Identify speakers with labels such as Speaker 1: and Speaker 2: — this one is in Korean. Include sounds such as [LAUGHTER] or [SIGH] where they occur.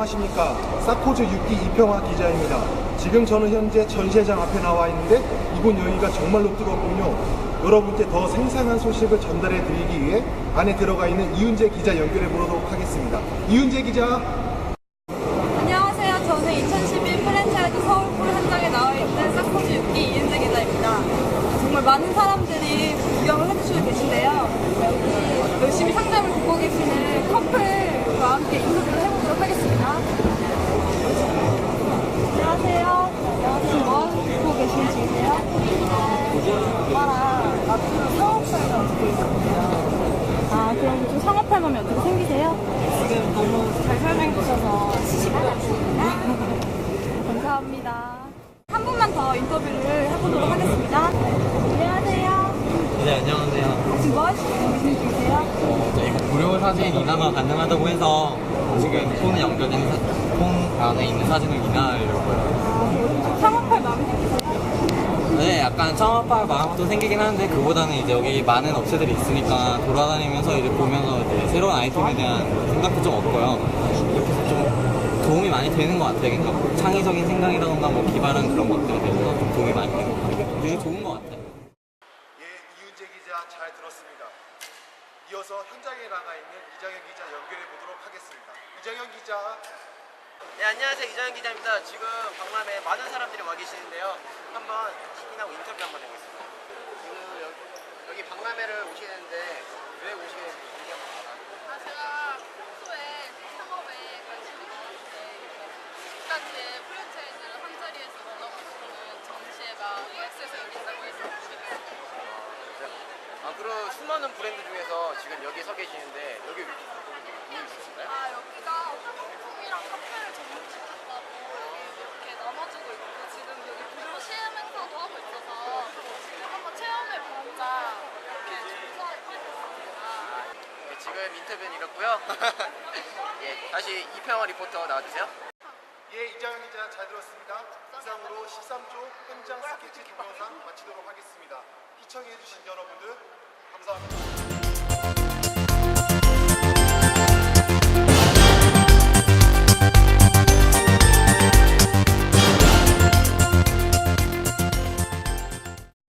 Speaker 1: 안녕하십니까. 사코즈 6기 이평화 기자입니다. 지금 저는 현재 전시회장 앞에 나와 있는데 이곳 여기가 정말로 뜨겁군요. 여러분께 더 생생한 소식을 전달해 드리기 위해 안에 들어가 있는 이윤재 기자 연결해 보도록 하겠습니다. 이윤재 기자.
Speaker 2: 안녕하세요. 저는 2011 프랜차이즈 서울풀 현장에 나와 있는 쌍코즈 6기 이은재 기자입니다. 정말 많은 사람들이 구경을 해주시고 계신데요. 열심히 상점을 보고 계시는 커플과 함께 인터뷰를 해보도록 하겠습니다. 안녕하세요. 지금 뭐 하고 계시는 중이세요? 오빠랑 앞으로 상업활동 어떻게 있거든요. 아, 그럼 좀 상업활동이 어떻게 생기세요? 지금 너무 잘 설명해 주셔서 [LAUGHS] 감사합니다. 한 분만 더 인터뷰를 해보도록 하겠습니다. 안녕하세요.
Speaker 3: 네, 안녕하세요.
Speaker 2: 지금 뭐 계신 중이세요?
Speaker 3: 네, 이거 무료 사진 인화가 가능하다고 해서 지금 폰에 연결된 사, 폰 안에 있는 사진을 인화하려고요.
Speaker 2: 아, 창업할 마음이 생기세요?
Speaker 3: 네, 약간 창업할 마음도 생기긴 하는데 그보다는 이제 여기 많은 업체들이 있으니까 돌아다니면서 이제 보면서 이제 새로운 아이템에 대한 생각도 좀 얻고요. 이렇게 해서 좀 도움이 많이 되는 것 같아요. 그러니까 창의적인 생각이라던가 뭐 기발한 그런 것들에 대해서 좀 도움이 많이 되는 것 같아요. 되게 좋은 것 같아요.
Speaker 1: 예, 이윤재 기자 잘 들었습니다. 이어서 현장에 나가 있는 이정현 기자 연결해 보도록 하겠습니다. 이정현 기자.
Speaker 4: 네, 안녕하세요. 이정현 기자입니다. 지금 박람회에 많은 사람들이 와 계시는데요. 한번 시인하고 인터뷰 한번 해보겠습니다. 지금 여기, 여기 박람회를 오시는데 왜 오시게 됐는지 얘기 한번. 아,
Speaker 5: 제가 평소에 창업에 관심이 많은데 지금까지 프랜차이즈를 한 자리에서 수 있는 전시회가 OX에서 열린다고 해서 오게 됐어요.
Speaker 4: 아, 그리고 수많은 브랜드 중에서 지금 여기 서 계시는데 여기 이유 있으신가요?
Speaker 5: 아, 여기가 화장품이랑 카페를 전문시켰다고 이렇게 나눠주고 있고 지금 여기 무료 시음 행사도 하고 있어서 지금 한번 체험해 보자 이렇게 조사를 받았습니다.
Speaker 4: 네, 지금 인터뷰는 이렇고요. [LAUGHS] 예, 다시 이평화 리포터 나와주세요.
Speaker 1: 예, 이정현 기자 잘 들었습니다. 이상으로 13조 현장 스케치 동영상 마치도록 하겠습니다. 시청해주신 여러분들 감사합니다.